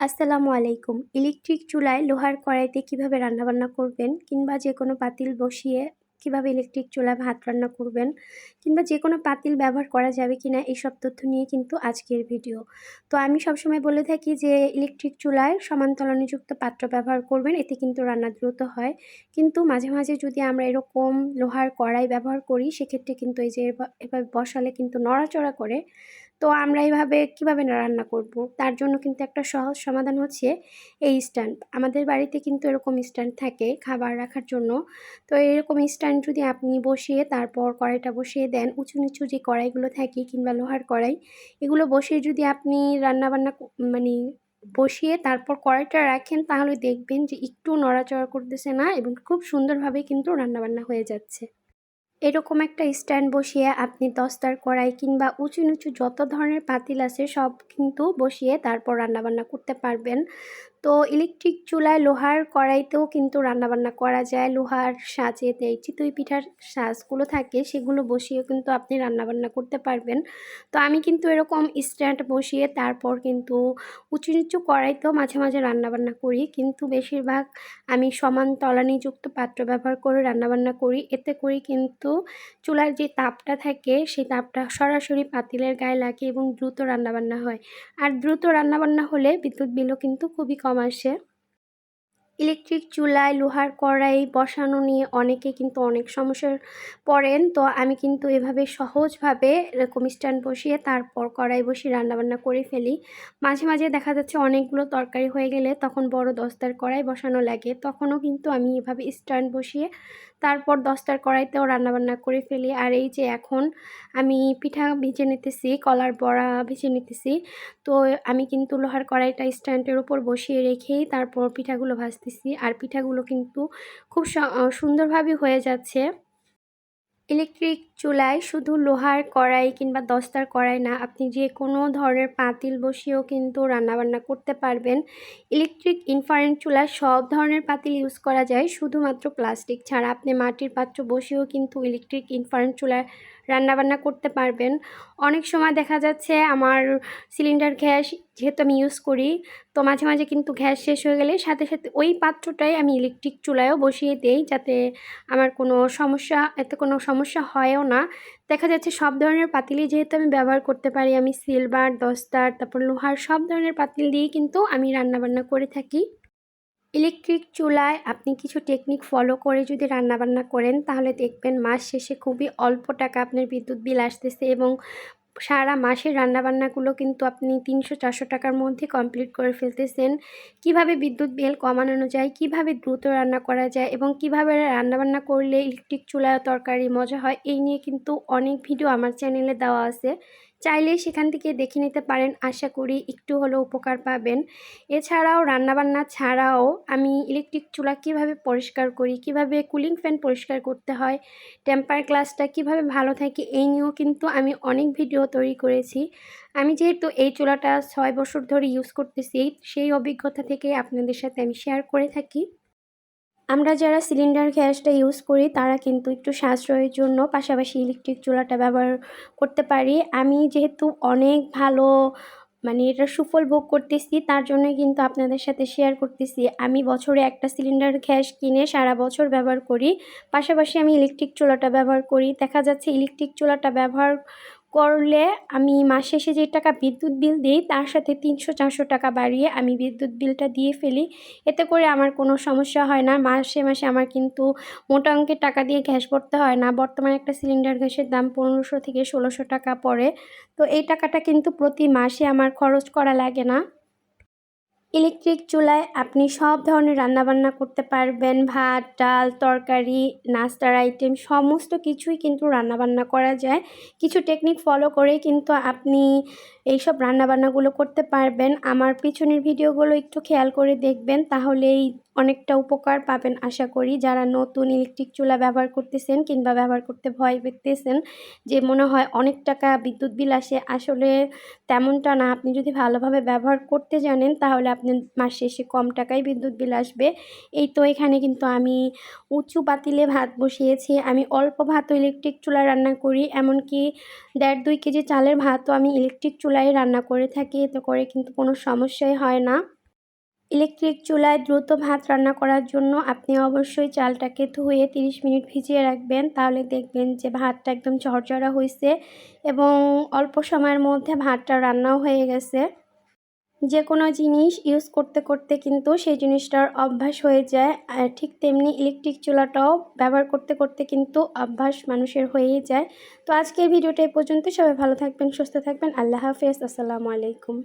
আসসালামু আলাইকুম। ইলেকট্রিক চুলায় লোহার কড়াইতে কীভাবে রান্নাবান্না করবেন কিংবা যে কোনো পাতিল বসিয়ে কীভাবে ইলেকট্রিক চুলায় ভাত রান্না করবেন কিংবা যে কোনো পাতিল ব্যবহার করা যাবে কিনা এইসব তথ্য নিয়ে কিন্তু আজকের ভিডিও। তো আমি সবসময় বলে থাকি যে, ইলেকট্রিক চুলায় সমান্তরালযুক্ত পাত্র ব্যবহার করবেন, এতে কিন্তু রান্না দ্রুত হয়। কিন্তু মাঝে মাঝে যদি আমরা এরকম লোহার কড়াই ব্যবহার করি, সেক্ষেত্রে কিন্তু এই যে এভাবে বসালে কিন্তু নড়াচড়া করে তো আমরা এইভাবে কীভাবে রান্না করব? তার জন্য কিন্তু একটা সহজ সমাধান হচ্ছে এই স্ট্যান্ড। আমাদের বাড়িতে কিন্তু এরকম স্ট্যান্ড থাকে খাবার রাখার জন্য। তো এরকম স্ট্যান্ড যদি আপনি বসিয়ে তারপর কড়াইটা বসিয়ে দেন উঁচু নিচু যে কড়াইগুলো থাকে কিংবা লোহার কড়াই, এগুলো বসিয়ে যদি আপনি রান্নাবান্না মানে বসিয়ে তারপর কড়াইটা রাখেন, তাহলে দেখবেন যে একটু নড়াচড়া করতেছে না এবং খুব সুন্দরভাবে কিন্তু রান্নাবান্না হয়ে যাচ্ছে। এরকম একটা স্ট্যান্ড বসিয়ে আপনি দস্তার কড়াই কিংবা উঁচু নিচু যত ধরনের পাতিল আছে সব কিন্তু বসিয়ে তারপর রান্নাবান্না করতে পারবেন। তো ইলেকট্রিক চুলায় লোহার কড়াইতেও কিন্তু রান্নাবান্না করা যায়। লোহার সাজেতে চিতই পিঠার সাজগুলো থাকে, সেগুলো বসিয়েও কিন্তু আপনি রান্নাবান্না করতে পারবেন। তো আমি কিন্তু এরকম স্ট্যান্ড বসিয়ে তারপর কিন্তু উঁচু নিচু কড়াইতেও মাঝে মাঝে রান্নাবান্না করি। কিন্তু বেশিরভাগ আমি সমান তলানিযুক্ত পাত্র ব্যবহার করে রান্নাবান্না করি। এতে করি কিন্তু চুলার যে তাপটা থাকে, সেই তাপটা সরাসরি পাতিলের গায়ে লাগে এবং দ্রুত রান্নাবান্না হয়। আর দ্রুত রান্নাবান্না হলে বিদ্যুৎ বিলও কিন্তু খুবই কম আসে ইলেকট্রিক চুলায় লোহার কড়াই বসানো নিয়ে অনেকে কিন্তু অনেক সমস্যার পড়েন। তো আমি কিন্তু এভাবে সহজভাবে এরকম স্ট্যান্ড বসিয়ে তারপর কড়াই বসিয়ে রান্নাবান্না করে ফেলি। মাঝে মাঝে দেখা যাচ্ছে অনেকগুলো তরকারি হয়ে গেলে তখন বড় দস্তার কড়াই বসানো লাগে। তখনও কিন্তু আমি এভাবে স্ট্যান্ড বসিয়ে তারপর দশটার কড়াইতেও রান্নাবান্না করে ফেলি। আর এই যে এখন আমি পিঠা ভেজে নিতেছি, কলার বড়া ভেজে নিতেছি। তো আমি কিন্তু লোহার কড়াইটা স্ট্যান্ডের উপর বসিয়ে রেখেই তারপর পিঠাগুলো ভাজতেছি। আর পিঠাগুলো কিন্তু খুব সুন্দরভাবে হয়ে যাচ্ছে। ইলেকট্রিক চুলায় শুধু লোহার কড়াই কিংবা দস্তার কড়াই না, আপনি যে কোনো ধরনের পাতিল বসিয়েও কিন্তু রান্নাবান্না করতে পারবেন। ইলেকট্রিক ইনফারেন্ট চুলায় সব ধরনের পাতিল ইউজ করা যায়, শুধুমাত্র প্লাস্টিক ছাড়া। আপনি মাটির পাত্র বসিয়েও কিন্তু ইলেকট্রিক ইনফারেন্ট চুলায় রান্নাবান্না করতে পারবেন। অনেক সময় দেখা যাচ্ছে আমার সিলিন্ডার গ্যাস যেহেতু আমি ইউজ করি, তো মাঝে মাঝে কিন্তু গ্যাস শেষ হয়ে গেলে সাথে সাথে ওই পাত্রটাই আমি ইলেকট্রিক চুলায়ও বসিয়ে দিই যাতে আমার কোনো সমস্যা, এতে কোনো সমস্যা হয়ও না। দেখা যাচ্ছে সব ধরনের পাতিলই যেহেতু আমি ব্যবহার করতে পারি, আমি সিলভার দস্তার, তারপর লোহার সব ধরনের পাতিল দিয়েই কিন্তু আমি রান্নাবান্না করে থাকি। ইলেকট্রিক চুলায় আপনি কিছু টেকনিক ফলো করে যদি রান্নাবান্না করেন, তাহলে দেখবেন মাস শেষে খুবই অল্প টাকা আপনার বিদ্যুৎ বিল আসতেছে এবং সারা মাসের রান্নাবান্নাগুলো কিন্তু আপনি তিনশো চারশো টাকার মধ্যে কমপ্লিট করে ফেলতেছেন। কীভাবে বিদ্যুৎ বিল কমানো যায়, কীভাবে দ্রুত রান্না করা যায় এবং কীভাবে রান্নাবান্না করলে ইলেকট্রিক চুলায় তরকারি মজা হয়, এই নিয়ে কিন্তু অনেক ভিডিও আমার চ্যানেলে দেওয়া আছে। চাইলে সেখান থেকে দেখে নিতে পারেন। আশা করি একটু হলেও উপকার পাবেন। এছাড়াও রান্নাবান্না ছাড়াও আমি ইলেকট্রিক চুলা কীভাবে পরিষ্কার করি, কীভাবে কুলিং ফ্যান পরিষ্কার করতে হয় টেম্পার গ্লাসটা কীভাবে ভালো থাকে, এই নিয়েও কিন্তু আমি অনেক ভিডিও তৈরি করেছি। আমি যেহেতু এই চুলাটা ছয় বছর ধরে ইউজ করতেছি, সেই অভিজ্ঞতা থেকে আপনাদের সাথে আমি শেয়ার করে থাকি। আমরা যারা সিলিন্ডার গ্যাসটা ইউজ করি, তারা কিন্তু একটু সাশ্রয়ের জন্য পাশাপাশি ইলেকট্রিক চুলাটা ব্যবহার করতে পারি। আমি যেহেতু অনেক ভালো মানে এটা সুফল ভোগ করতেছি, তার জন্যই কিন্তু আপনাদের সাথে শেয়ার করতেছি। আমি বছরে একটা সিলিন্ডার গ্যাস কিনে সারা বছর ব্যবহার করি। পাশাপাশি আমি ইলেকট্রিক চুলাটা ব্যবহার করি। দেখা যাচ্ছে ইলেকট্রিক চুলাটা ব্যবহার করলে আমি মাস শেষে যে টাকা বিদ্যুৎ বিল দিই, তার সাথে তিনশো চারশো টাকা বাড়িয়ে আমি বিদ্যুৎ বিলটা দিয়ে ফেলি। এতে করে আমার কোনো সমস্যা হয় না। মাসে মাসে আমার কিন্তু মোটা অঙ্কের টাকা দিয়ে গ্যাস ভরতে হয় না। বর্তমানে একটা সিলিন্ডার গ্যাসের দাম পনেরোশো থেকে ষোলোশো টাকা পড়ে। তো এই টাকাটা কিন্তু প্রতি মাসে আমার খরচ করা লাগে না। ইলেকট্রিক চুলায় আপনি সব ধরনের রান্নাবান্না করতে পারবেন। ভাত, ডাল, তরকারি, নাস্তার আইটেম সমস্ত কিছুই কিন্তু রান্নাবান্না করা যায়। কিছু টেকনিক ফলো করে কিন্তু আপনি এইসব রান্নাবান্নাগুলো করতে পারবেন। আমার পিছনের ভিডিওগুলো একটু খেয়াল করে দেখবেন, তাহলেই অনেকটা উপকার পাবেন আশা করি। যারা নতুন ইলেকট্রিক চুলা ব্যবহার করতেছেন কিংবা ব্যবহার করতে ভয় পেতেছেন যে মনে হয় অনেক টাকা বিদ্যুৎ বিল আসে, আসলে তেমনটা না। আপনি যদি ভালোভাবে ব্যবহার করতে জানেন, তাহলে আপনি মাস শেষে কম টাকায় বিদ্যুৎ বিল আসবে। এই তো এখানে কিন্তু আমি উঁচু পাতিলে ভাত বসিয়েছি। আমি অল্প ভাতও ইলেকট্রিক চুলা রান্না করি, এমনকি দেড় দুই কেজি চালের ভাতও আমি ইলেকট্রিক চুলায় রান্না করে থাকি, এতে করে কিন্তু কোনো সমস্যাই হয় না। ইলেকট্রিক চুলায় দ্রুত ভাত রান্না করার জন্য আপনি অবশ্যই চালটাকে ধুয়ে 30 মিনিট ভিজিয়ে রাখবেন। তাহলে দেখবেন যে ভাতটা একদম ঝরঝরা হয়েছে এবং অল্প সময়ের মধ্যে ভাতটা রান্নাও হয়ে গেছে। যে কোনো জিনিস ইউজ করতে করতে কিন্তু সেই জিনিসটার অভ্যাস হয়ে যায়। আর ঠিক তেমনি ইলেকট্রিক চুলাটাও ব্যবহার করতে করতে কিন্তু অভ্যাস মানুষের হয়েই যায়। তো আজকের ভিডিওটা এই পর্যন্ত। সবাই ভালো থাকবেন, সুস্থ থাকবেন। আল্লাহ হাফেজ। আসসালামু আলাইকুম।